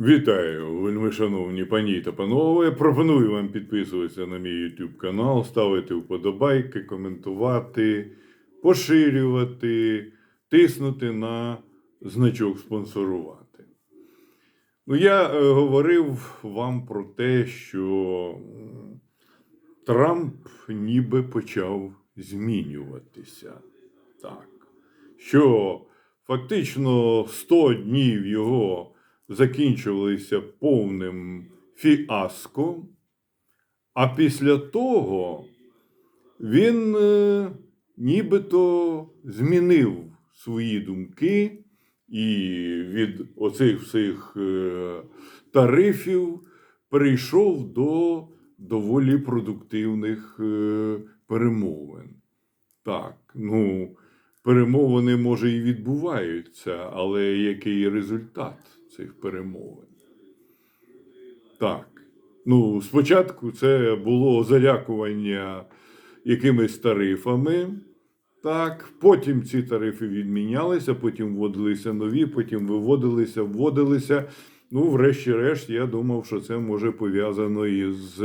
Вітаю, вельми шановні пані та панове. Пропоную вам підписуватися на мій YouTube канал, ставити вподобайки, коментувати, поширювати, тиснути на значок спонсорувати. Ну, я е, говорив вам про те, що Трамп ніби почав змінюватися. Так. Що фактично 100 днів його закінчувалися повним фіаско, а після того він е, нібито змінив свої думки і від оцих всіх е, тарифів перейшов до доволі продуктивних е, перемовин. Так, ну, перемовини, може, і відбуваються, але який результат цих перемовин? Так. Ну, спочатку це було залякування якимись тарифами. Так, потім ці тарифи відмінялися, потім вводилися нові, потім виводилися, вводилися. Ну, врешті-решт, я думав, що це може пов'язано із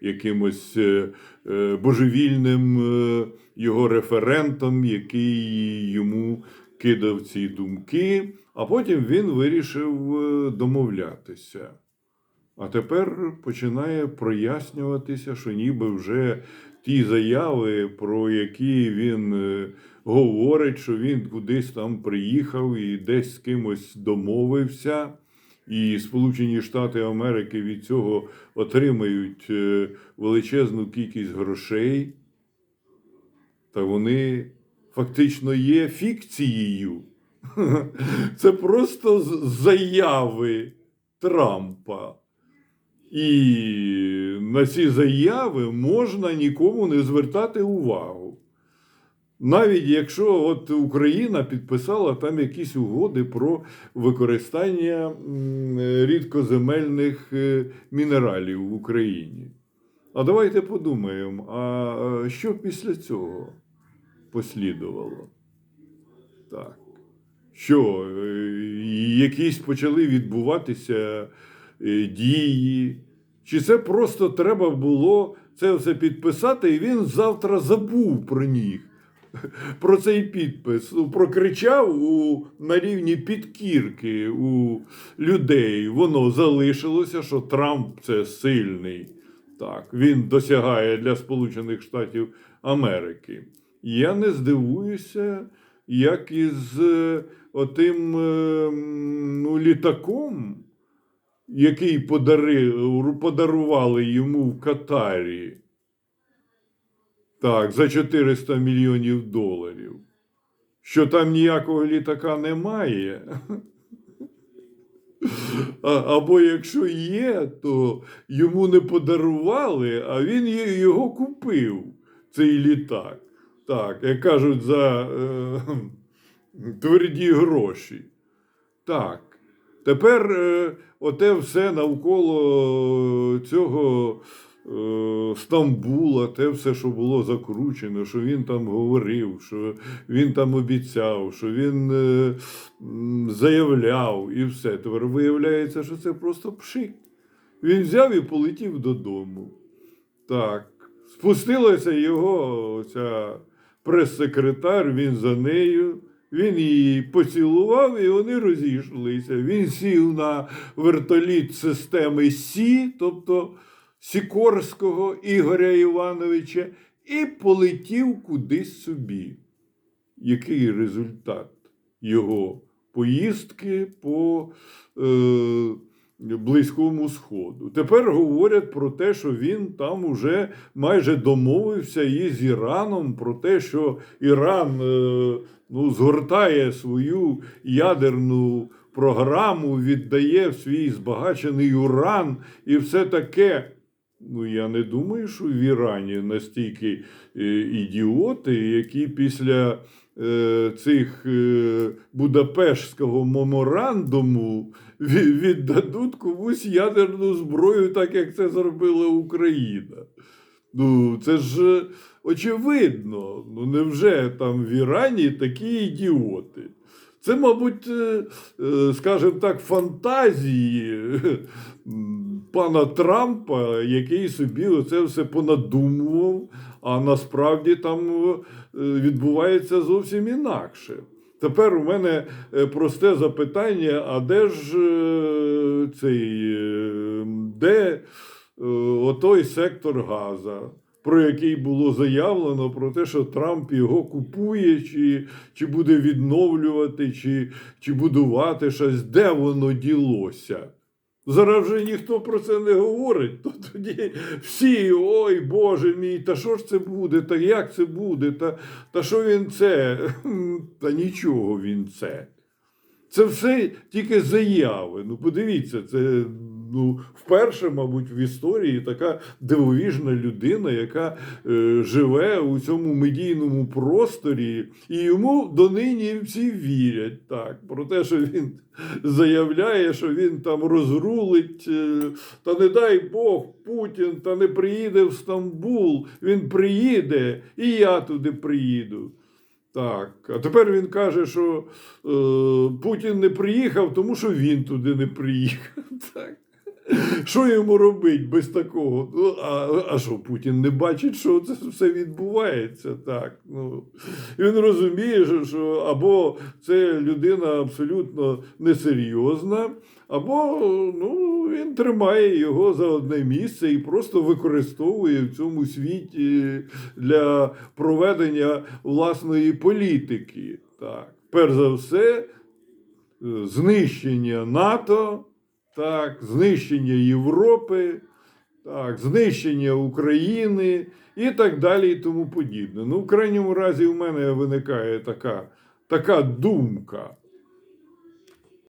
якимось е, е, божевільним е, його референтом, який йому кидав ці думки, а потім він вирішив е, домовлятися. А тепер починає прояснюватися, що ніби вже ті заяви, про які він е, говорить, що він кудись там приїхав і десь з кимось домовився, і Сполучені Штати Америки від цього отримають е, величезну кількість грошей, та вони фактично є фікцією. Це просто заяви Трампа. І на ці заяви можна нікому не звертати увагу. Навіть якщо от Україна підписала там якісь угоди про використання рідкоземельних е, мінералів в Україні. А давайте подумаємо, а е, що після цього послідувало? Так. Що, е, якісь почали відбуватися е, дії? Чи це просто треба було це все підписати, і він завтра забув про них, про цей підпис, Ну, прокричав у, на рівні підкірки у людей. Воно залишилося, що Трамп це сильний. Так, він досягає для Сполучених Штатів Америки. Я не здивуюся, як із е, отим е, ну, літаком, який подари, подарували йому в Катарі. Так, за 400 мільйонів доларів. Що там ніякого літака немає. Або якщо є, то йому не подарували, а він його купив, цей літак. Так, як кажуть, за е, тверді гроші. Так. Тепер е, оте все навколо цього е, Стамбула, те все, що було закручено, що він там говорив, що він там обіцяв, що він е, заявляв і все. Тепер виявляється, що це просто пшик. Він взяв і полетів додому. Так. Спустилася його ця прес-секретар, він за нею. Він її поцілував, і вони розійшлися. Він сів на вертоліт системи Сі, тобто Сікорського Ігоря Івановича, і полетів кудись собі. Який результат його поїздки по е, Близькому Сходу? Тепер говорять про те, що він там уже майже домовився із Іраном про те, що Іран е, ну, згортає свою ядерну програму, віддає свій збагачений уран і все таке. Ну, я не думаю, що в Ірані настільки е, ідіоти, які після е, цих е, Будапештського меморандуму віддадуть комусь ядерну зброю, так як це зробила Україна. Ну, це ж очевидно. Ну, невже там в Ірані такі ідіоти? Це, мабуть, е, е, скажімо так, фантазії пана Трампа, який собі оце все понадумував, а насправді там е, відбувається зовсім інакше. Тепер у мене просте запитання: а де ж цей, де отой сектор Газа? Про який було заявлено про те, що Трамп його купує, чи, чи буде відновлювати, чи, чи будувати щось, де воно ділося. Зараз вже ніхто про це не говорить. То тоді всі, ой Боже мій, та що ж це буде, та як це буде, та, та що він це? Та нічого він це. Це все тільки заяви. Ну, подивіться, це ну, вперше, мабуть, в історії така дивовіжна людина, яка е, живе у цьому медійному просторі, і йому донині всі вірять так, про те, що він заявляє, що він там розрулить, е, та не дай Бог, Путін та не приїде в Стамбул, він приїде, і я туди приїду. Так, а тепер він каже, що е, Путін не приїхав, тому що він туди не приїхав. Так. Що йому робити без такого? Ну, а, а що Путін не бачить, що це все відбувається? Так. Ну, він розуміє, що, що або це людина абсолютно несерйозна, або ну, він тримає його за одне місце і просто використовує в цьому світі для проведення власної політики. Так. Перш за все, е, знищення НАТО, так, знищення Європи, так, знищення України і так далі, і тому подібне. Ну, в крайньому разі, в мене виникає така, така думка.